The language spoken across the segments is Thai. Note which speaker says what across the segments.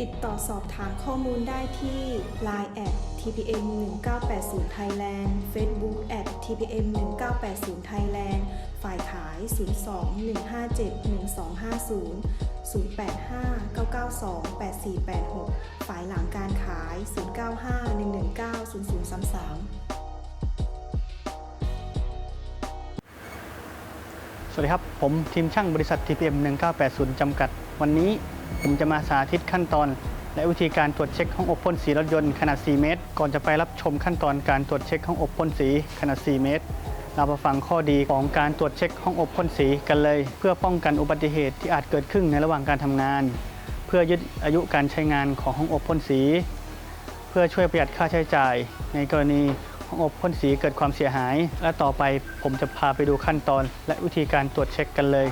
Speaker 1: ติดต่อสอบถามข้อมูลได้ที่ Line at tpm 1980 Thailand Facebook at tpm 1980 Thailand ฝ่ายขาย 02 157 1250 085 992 8486 ฝ่ายหลังการขาย 095 119 0033
Speaker 2: สวัสดีครับ ผมทีมช่างบริษัท TPM 1980 จำกัด วันนี้ ผมจะมาสาธิตขั้นตอน และวิธีการตรวจเช็คห้องอบพ่นสีรถยนต์ขนาด 4 เมตร ก่อนจะไปรับชมขั้นตอนการตรวจเช็คห้องอบพ่นสีขนาด 4 เมตร เรามาฟังข้อดีของการตรวจเช็คห้องอบพ่นสีกันเลย เพื่อป้องกันอุบัติเหตุที่อาจเกิดขึ้นในระหว่างการทำงาน เพื่อยึดอายุการใช้งานของห้องอบพ่นสี เพื่อช่วยประหยัดค่าใช้จ่าย ในกรณีห้องอบพ่นสีเกิดความเสียหาย และต่อไปผมจะพาไปดูขั้นตอน และวิธีการตรวจเช็คกันเลย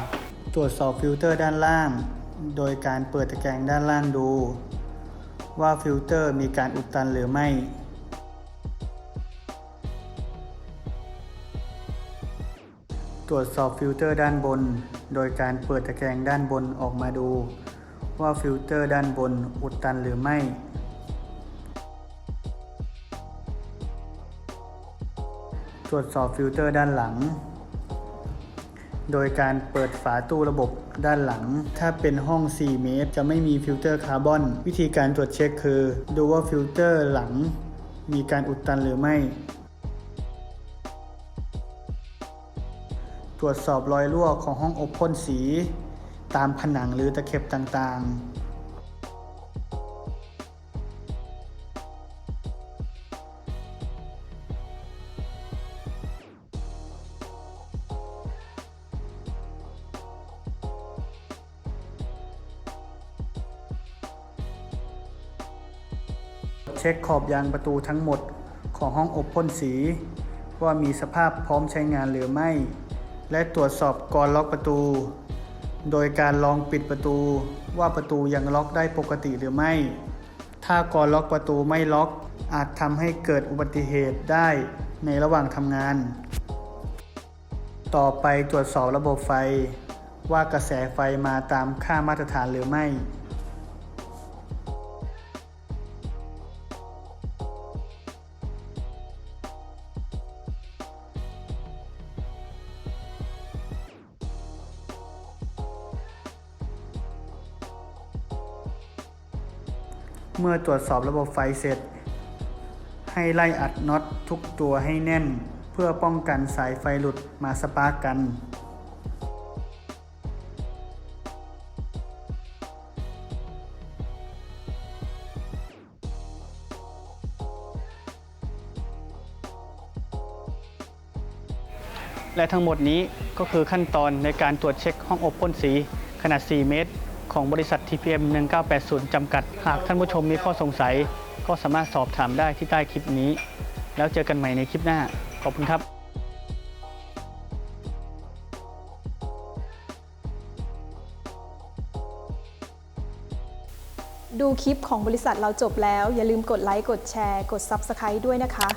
Speaker 2: ตรวจสอบฟิลเตอร์ด้านล่าง โดยการเปิดตะแกรงด้านล่างดู ว่าฟิลเตอร์มีการอุดตันหรือไม่ ตรวจสอบฟิลเตอร์ด้านบน โดยการเปิดตะแกรงด้านบนออกมาดู ว่าฟิลเตอร์ด้านบนอุดตันหรือไม่ตรวจสอบฟิลเตอร์ด้านหลัง โดยการเปิดฝาตู้ระบบด้านหลัง ถ้าเป็นห้อง 4 เมตร จะไม่มีฟิลเตอร์คาร์บอน วิธีการตรวจเช็คคือดูว่าฟิลเตอร์หลัง มีการอุดตันหรือไม่ ตรวจสอบรอยรั่วของห้องอบพ่นสี ตามผนังหรือตะเข็บต่างๆ เช็คขอบยางประตูทั้งหมดของห้องอบพ่นสี ว่ามีสภาพพร้อมใช้งานหรือไม่ และตรวจสอบกรล็อกประตู โดยการลองปิดประตูว่าประตูยังล็อกได้ปกติหรือไม่ ถ้ากรล็อกประตูไม่ล็อก อาจทำให้เกิดอุบัติเหตุได้ในระหว่างทำงาน ต่อไปตรวจสอบระบบไฟ ว่ากระแสไฟมาตามค่ามาตรฐานหรือไม่ เมื่อตรวจสอบระบบไฟเสร็จ ให้ไล่อัดน็อตทุกตัวให้แน่น เพื่อป้องกันสายไฟหลุดมาสปาร์กกัน และทั้งหมดนี้ก็คือขั้นตอนในการตรวจเช็คห้องอบพ่นสีขนาด 4 เมตร ของบริษัท TPM 1980 จำกัด หากท่านผู้ชมมีข้อสงสัย ก็สามารถสอบถามได้ที่ใต้คลิปนี้ แล้วเจอกันใหม่ในคลิปหน้า ขอบคุณครับ
Speaker 1: ดูคลิปของบริษัทเราจบแล้ว อย่าลืมกดไลค์ กดแชร์ กด Subscribe ด้วยนะคะ